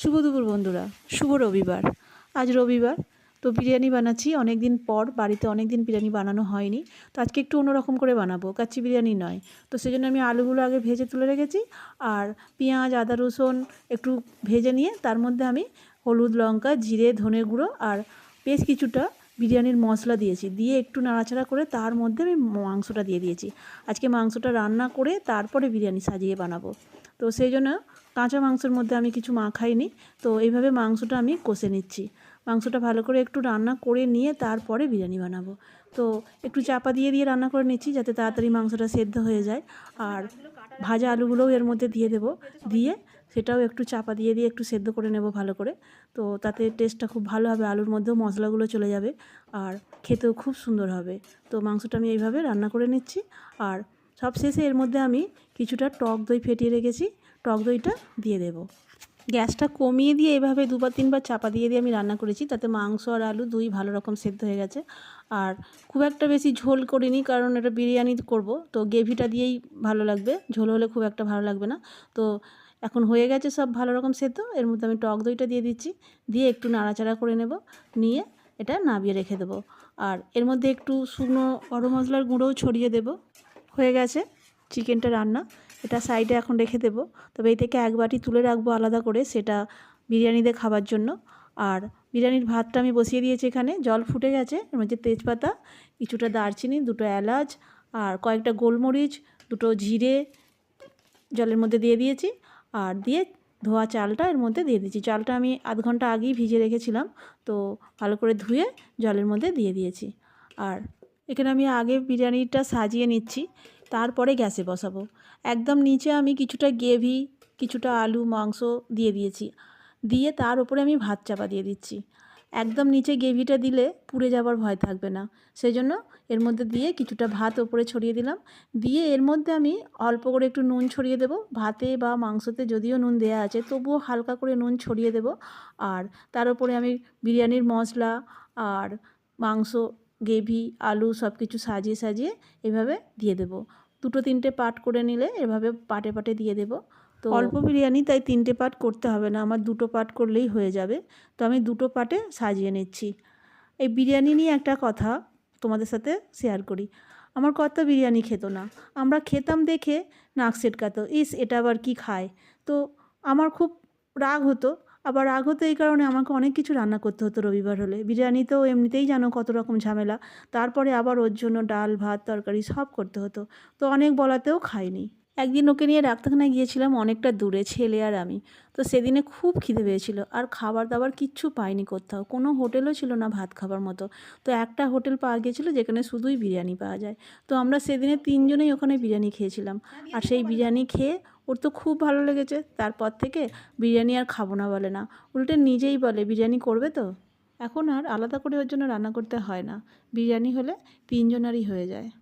শুভ দুপুর বন্ধুরা, শুভ রবিবার। আজ রবিবার, তো বিরিয়ানি বানাচ্ছি অনেক দিন পর, বাড়িতে অনেক দিন বিরিয়ানি বানানো হয়নি, তো আজকে একটু অন্যরকম করে বানাবো, কাচ্চি বিরিয়ানি নয়। তো সেই জন্য আমি আলুগুলো আগে ভেজে তুলে রেখেছি, আর পেঁয়াজ, আদা, রসুন একটু ভেজে নিয়ে, তার মধ্যে আমি হলুদ লঙ্কা, জিরে, ধনে গুঁড়ো, আর বেশ কিছুটা বিরিয়ানির মশলা দিয়েছি। দিয়ে একটু নাড়াচাড়া করে তার মধ্যে আমি মাংসটা দিয়ে দিয়েছি। আজকে মাংসটা রান্না করে তারপরে বিরিয়ানি সাজিয়ে বানাবো। তো সেই জন্য কাঁচা মাংসের মধ্যে আমি কিছু মাখাইনি। তো এইভাবে মাংসটা আমি কষে নিচ্ছি। মাংসটা ভালো করে একটু রান্না করে নিয়ে তারপরে বিরিয়ানি বানাবো। তো একটু চাপা দিয়ে দিয়ে রান্না করে নিচ্ছি যাতে তাড়াতাড়ি মাংসটা সেদ্ধ হয়ে যায়। আর ভাজা আলুগুলোও এর মধ্যে দিয়ে দেবো। দিয়ে সেটাও একটু চাপা দিয়ে দিয়ে একটু সেদ্ধ করে নেব ভালো করে। তো তাতে টেস্টটা খুব ভালো হবে। আলুর মধ্যেও মশলাগুলো চলে যাবে। আর খেতেও খুব সুন্দর হবে। তো মাংসটা আমি এইভাবে রান্না করে নিচ্ছি। আর সবশেষে এর মধ্যে আমি কিছুটা টক দই ফেটিয়ে রেখেছি। টক দইটা দিয়ে দেব। গ্যাসটা কমিয়ে দিয়ে এভাবে দুবার তিনবার চাপা দিয়ে দিয়ে আমি রান্না করেছি। তাতে মাংস আর আলু দুই ভালো রকম সেদ্ধ হয়ে গেছে। আর খুব একটা বেশি ঝোল করিনি কারণ এটা বিরিয়ানি করব। তো গ্রেভিটা দিয়েই ভালো লাগবে। ঝোল হলে খুব একটা ভালো লাগবে না। তো এখন হয়ে গেছে সব ভালো রকম সেদ্ধ। এর মধ্যে আমি টক দইটা দিয়ে দিচ্ছি। দিয়ে একটু নাড়াচাড়া করে নেব। নিয়ে এটা নাবিয়ে রেখে দেবো। আর এর মধ্যে একটু শুকনো গরম মশলার গুঁড়োও ছড়িয়ে দেব। হয়ে গেছে চিকেনটা রান্না। এটা সাইডে এখন রেখে দেবো। তবে এই থেকে এক বাটি তুলে রাখব আলাদা করে সেটা বিরিয়ানিতে খাবার জন্য। আর বিরিয়ানির ভাতটা আমি বসিয়ে দিয়েছি এখানে। জল ফুটে গেছে। এর মধ্যে তেজপাতা, কিছুটা দারচিনি, দুটো এলাচ আর কয়েকটা গোলমরিচ, দুটো জিরে জলের মধ্যে দিয়ে দিয়েছি। আর দিয়ে ধোয়া চালটা এর মধ্যে দিয়ে দিয়েছি। চালটা আমি আধ ঘণ্টা আগেই ভিজে রেখেছিলাম। তো ভালো করে ধুয়ে জলের মধ্যে দিয়ে দিয়েছি। আর এখানে আমি আগে বিরিয়ানিটা সাজিয়ে নিচ্ছি, তারপরে গ্যাসে বসাবো। একদম নিচে আমি কিছুটা গ্রেভি, কিছুটা আলু, মাংস দিয়ে দিয়েছি। দিয়ে তার উপরে আমি ভাত চাপা দিয়ে দিচ্ছি। একদম নিচে গ্রেভিটা দিলে পুড়ে যাবার ভয় থাকবে না। সেই জন্য এর মধ্যে দিয়ে কিছুটা ভাত ওপরে ছড়িয়ে দিলাম। দিয়ে এর মধ্যে আমি অল্প করে একটু নুন ছড়িয়ে দেবো। ভাতে বা মাংসতে যদিও নুন দেওয়া আছে, তবুও হালকা করে নুন ছড়িয়ে দেবো। আর তার উপরে আমি বিরিয়ানির মশলা আর মাংস গ্রেভি, আলু সব কিছু সাজিয়ে সাজিয়ে এভাবে দিয়ে দেবো। দুটো তিনটে পাট করে নিলে এভাবে পাটে পাটে দিয়ে দেবো। তো অল্প বিরিয়ানি, তাই তিনটে পাট করতে হবে না, আমার দুটো পাট করলেই হয়ে যাবে। তো আমি দুটো পাটে সাজিয়ে নিচ্ছি। এই বিরিয়ানি নিয়ে একটা কথা তোমাদের সাথে শেয়ার করি। আমার কত বিরিয়ানি খেত না। আমরা খেতাম দেখে নাক সেটকাতো ইস, এটা আবার কি খায়? তো আমার খুব রাগ হতো। আবার আগত এই কারণে আমাকে অনেক কিছু রান্না করতে হতো রবিবার হলে। বিরিয়ানি তো এমনিতেই জানো কত রকম ঝামেলা। তারপরে আবার ওর জন্য ডাল, ভাত, তরকারি সব করতে হতো। তো অনেক বলাতেও খাইনি। একদিন ওকে নিয়ে ডাক্তারখানায় গিয়েছিলাম, অনেকটা দূরে, ছেলে আর আমি। তো সেদিনে খুব খিদে পেয়েছিল আর খাবার দাবার কিচ্ছু পাইনি কোথাও। কোনো হোটেলও ছিল না ভাত খাবার মতো। তো একটা হোটেল পাওয়া গিয়েছিল যেখানে শুধুই বিরিয়ানি পাওয়া যায়। তো আমরা সেদিনে তিনজনেই ওখানে বিরিয়ানি খেয়েছিলাম। আর সেই বিরিয়ানি খেয়ে ওর তো খুব ভালো লেগেছে। তারপর থেকে বিরিয়ানি আর খাব না বলে না। উল্টে নিজেই বলে, বিরিয়ানি করবে তো? এখন আর আলাদা করে ওর জন্য রান্না করতে হয় না। বিরিয়ানি হলে তিনজনারই হয়ে যায়।